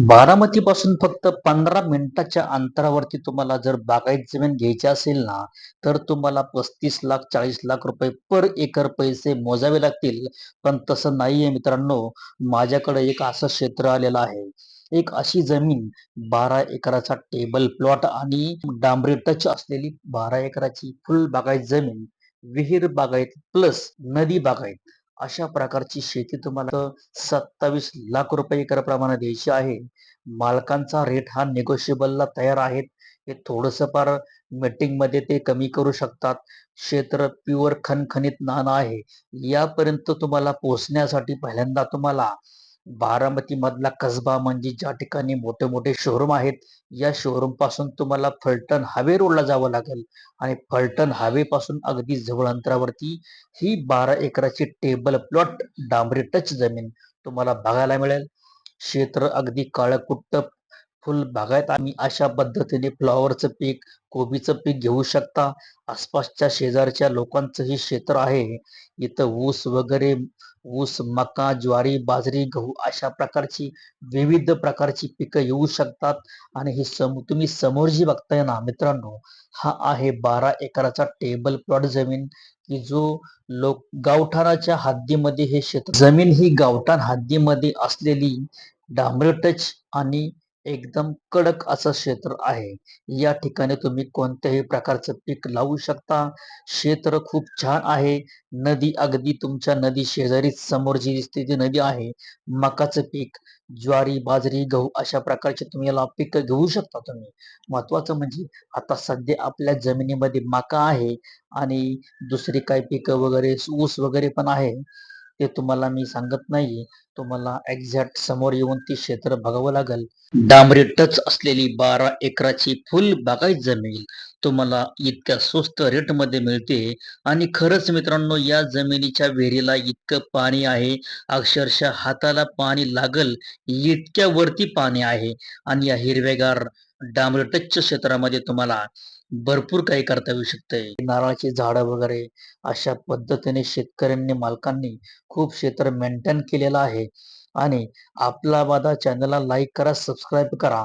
बारामती पासून फक्त पंधरा मिनिटाच्या अंतरावरती तुम्हाला जर बागायत जमीन घ्यायची असेल ना तर तुम्हाला पस्तीस लाख चाळीस लाख रुपये पर एकर पैसे मोजावे लागतील. पण तसं नाहीये मित्रांनो माझ्याकडे एक असं क्षेत्र आलेलं आहे. एक अशी जमीन बारा एकराचा टेबल प्लॉट आणि डांबरी टच असलेली बारा एकराची फुल बागायत जमीन विहीर बागायत प्लस नदी बागायत. अशा प्रकारची शेती तुम्हाला सत्तावीस लाख रुपये एकर प्रमाणे द्यायची आहे. मालकांचा रेट हा निगोशिएबलला तयार आहेत. हे थोडंसं फार मीटिंगमध्ये ते कमी करू शकतात. क्षेत्र प्युअर खनखनीत नाणं आहे. यापर्यंत तुम्हाला पोहोचण्यासाठी पहिल्यांदा तुम्हाला बारामतीमधला कसबा म्हणजे ज्या ठिकाणी मोठे मोठे शोरूम आहेत या शोरूमपासून तुम्हाला फलटण हावे रोडला जावं लागेल. आणि फलटण हावे पासून अगदी जवळ अंतरावरती ही बारा एकराची टेबल प्लॉट डांबरी टच जमीन तुम्हाला बघायला मिळेल. क्षेत्र अगदी काळकुट्ट फुल बागायत आम्ही अशा पद्धतीने फ्लॉवरचं पीक कोबीचं पीक घेऊ शकता. आसपासच्या शेजारच्या लोकांचं हे क्षेत्र आहे. इथं ऊस वगैरे ऊस मका ज्वारी बाजरी गहू अशा प्रकारची विविध प्रकारची पिकं येऊ शकतात. आणि ही सम तुम्ही समोर जी बघताय ना मित्रांनो हा आहे बारा एकराचा टेबल प्लॉट जमीन. की जो लोक गावठाणाच्या हद्दीमध्ये हे क्षेत्र जमीन ही गावठाण हद्दीमध्ये असलेली डांबर टच आणि एकदम कडक असं क्षेत्र आहे. या ठिकाणी तुम्ही कोणत्याही प्रकारचं पीक लावू शकता. क्षेत्र खूप छान आहे. नदी अगदी तुमच्या नदी शेजारी समोर जी दिसते ती नदी आहे मकाचं पीक ज्वारी बाजरी गहू अशा प्रकारचे तुम्ही याला पीक घेऊ शकता तुम्ही. महत्वाचं म्हणजे आता सध्या आपल्या जमिनीमध्ये मका आहे आणि दुसरी काही पिकं वगैरे ऊस वगैरे पण आहे. ते तुम्हाला मी सांगत नाही तुम्हाला एक्झॅक्ट समोर येऊन ती क्षेत्र बघावं लागेल. डांबरी टच असलेली बारा एकराची फुल बागायत जमीन तुम्हाला इतक्या स्वस्त रेटमध्ये मिळते. आणि खरंच मित्रांनो या जमिनीच्या विहिरीला इतकं पाणी आहे. अक्षरशः हाताला पाणी लागल इतक्या वरती पाणी आहे. आणि या हिरवेगार डांबरी टच क्षेत्रामध्ये तुम्हाला भरपूर काही करता येऊ शकतंय. नारळाची झाडं वगैरे अशा पद्धतीने शेतकऱ्यांनी मालकांनी खूप क्षेत्र मेंटेन केलेलं आहे. आणि आपला वादा चॅनलला लाईक करा सबस्क्राईब करा.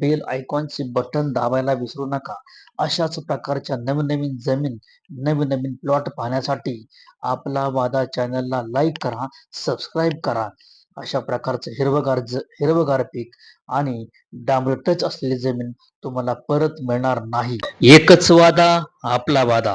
बेल आयकॉनचे बटन दाबायला विसरू नका. अशाच प्रकारच्या नवीन नवीन जमीन नवीन नवीन प्लॉट पाहण्यासाठी आपला वादा चॅनलला लाईक करा सबस्क्राईब करा. अशा प्रकारचं हिरवगार ज हिरवगार पीक आणि डांबरटच असलेली जमीन तुम्हाला परत मिळणार नाही. एकच वादा आपला वादा.